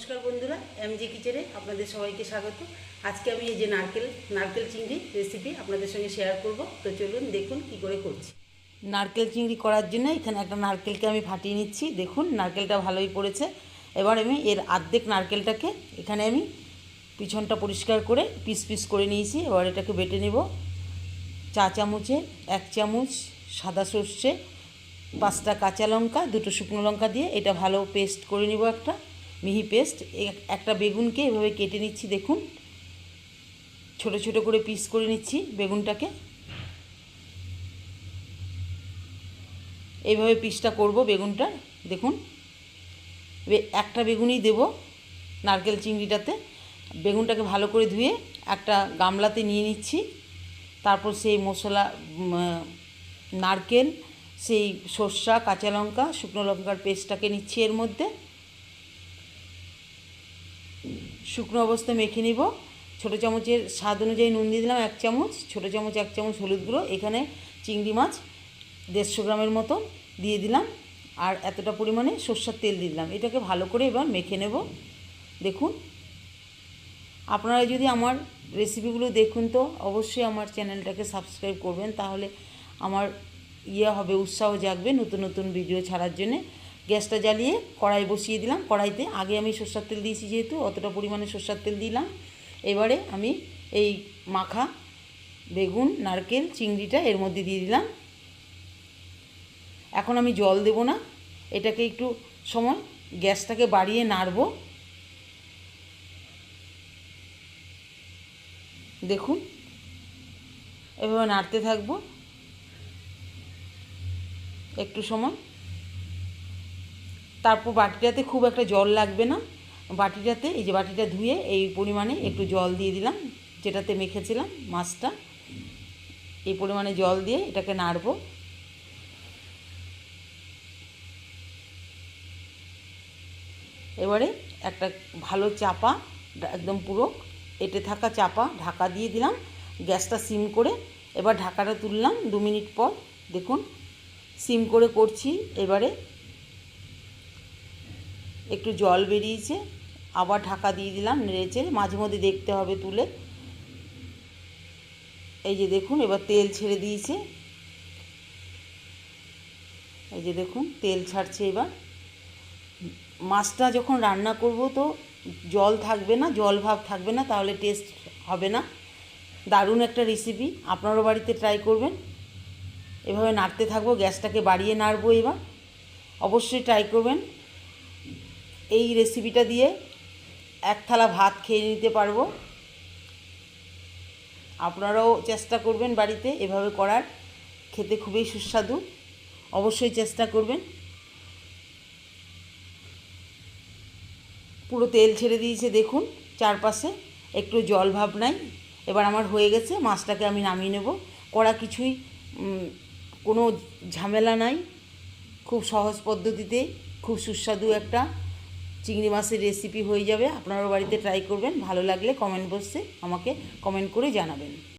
নমস্কার বন্ধুরা এমজি কিচেনে আপনাদের সবাইকে স্বাগত। আজকে আমি এই যে নারকেল নারকেল চিংড়ি রেসিপি আপনাদের সঙ্গে শেয়ার করব। তো চলুন দেখুন কি করে করছি। নারকেল চিংড়ি করার জন্য এখানে একটা নারকেলকে আমি ফাটিয়ে নিচ্ছি। দেখুন, নারকেলটা ভালোই পড়েছে। এবার আমি এর আর্ধেক নারকেলটাকে এখানে আমি পিছনটা পরিষ্কার করে পিস পিস করে নিয়েছি। এবার এটাকে বেটে নেব। চা চামচে, এক চামচ সাদা সর্ষে, পাঁচটা কাঁচা লঙ্কা, দুটো শুকনো লঙ্কা দিয়ে এটা ভালো পেস্ট করে নিব একটা। মিহি পেস্ট একটা বেগুনকে এভাবে কেটে নিচ্ছি, দেখুন। ছোট ছোট করে পিস করে নিচ্ছি বেগুনটাকে। এইভাবে পিসটা করব বেগুনটা, দেখুন। একটা বেগুনই দেব নারকেল চিংড়িটাতে। বেগুনটাকে ভালো করে ধুয়ে একটা গামলাতে নিয়ে নিচ্ছি। তারপর সেই মশলা নারকেল, সেই সর্ষা, কাঁচা লঙ্কা, শুকনো লঙ্কার পেস্টটাকে নিচ্ছি এর মধ্যে। শুকনো অবস্থায় মেখে নিব। ছোটো চামচের স্বাদ অনুযায়ী নুন দিয়ে দিলাম এক চামচ, ছোটো চামচ এক চামচ হলুদ গুঁড়ো, এখানে চিংড়ি মাছ দেড়শো গ্রামের মতো দিয়ে দিলাম। আর এতটা পরিমাণে সর্ষার তেল দিয়ে দিলাম। এটাকে ভালো করে এবার মেখে নেব। দেখুন, আপনারা যদি আমার রেসিপিগুলো দেখুন তো, অবশ্যই আমার চ্যানেলটাকে সাবস্ক্রাইব করবেন। তাহলে আমার ইয়ে হবে, উৎসাহ জাগবে নতুন নতুন ভিডিও ছাড়ার জন্যে। গ্যাসটা জ্বালিয়ে কড়াই বসিয়ে দিলাম। কড়াইতে আগে আমি সর্ষার তেল দিয়েছি যেহেতু, অতটা পরিমাণে সর্ষার তেল দিলাম। এবারে আমি এই মাখা, বেগুন, নারকেল, চিংড়িটা এর মধ্যে দিয়ে দিলাম। এখন আমি জল দেব না। এটাকে একটু সময় গ্যাসটাকে বাড়িয়ে নাড়বো। দেখুন, এভাবে নাড়তে থাকব। একটু সময় তারপর বাটিটাতে খুব একটা জল লাগবে না। বাটিটাতে, এই যে বাটিটা ধুয়ে এই পরিমাণে একটু জল দিয়ে দিলাম, যেটাতে মেখেছিলাম মাছটা। এই পরিমাণে জল দিয়ে এটাকে নাড়বো। এবারে একটা ভালো চাপা, একদম পুরো এটে থাকা চাপা ঢাকা দিয়ে দিলাম, গ্যাসটা সিম করে। এবার ঢাকাটা তুললাম দু মিনিট পর। দেখুন, সিম করে করছি। এবারে একটু জল বেরিয়েছে, আবার ঢাকা দিয়ে দিলাম নেড়েচে মাঝে মধ্যে দেখতে হবে তুলে। এই যে দেখুন, এবার তেল ছেড়ে দিয়েছে। এই যে দেখুন, তেল ছাড়ছে এবার। মাছটা যখন রান্না করব তো জল থাকবে না, জল ভাব থাকবে না, তাহলে টেস্ট হবে না। দারুণ একটা রেসিপি আপনারও বাড়িতে ট্রাই করবেন। এভাবে নাড়তে থাকব, গ্যাসটাকে বাড়িয়ে নাড়বো এবার। অবশ্যই ট্রাই করবেন। এই রেসিপিটা দিয়ে এক থালা ভাত খেয়ে নিতে পারব। আপনারাও চেষ্টা করবেন বাড়িতে এভাবে করার। খেতে খুবই সুস্বাদু। অবশ্যই চেষ্টা করবেন। পুরো তেল ছেড়ে দিয়েছে, দেখুন, চারপাশে। একটু জল ভাব নাই। এবার আমার হয়ে গেছে, মাছটাকে আমি নামিয়ে নেব। করা কিছুই কোনো ঝামেলা নাই। খুব সহজ পদ্ধতিতে, খুব সুস্বাদু একটা চিংড়ি মাছের রেসিপি হয়ে যাবে। আপনারাও বাড়িতে ট্রাই করবেন। ভালো লাগলে কমেন্ট বক্সে আমাকে কমেন্ট করে জানাবেন।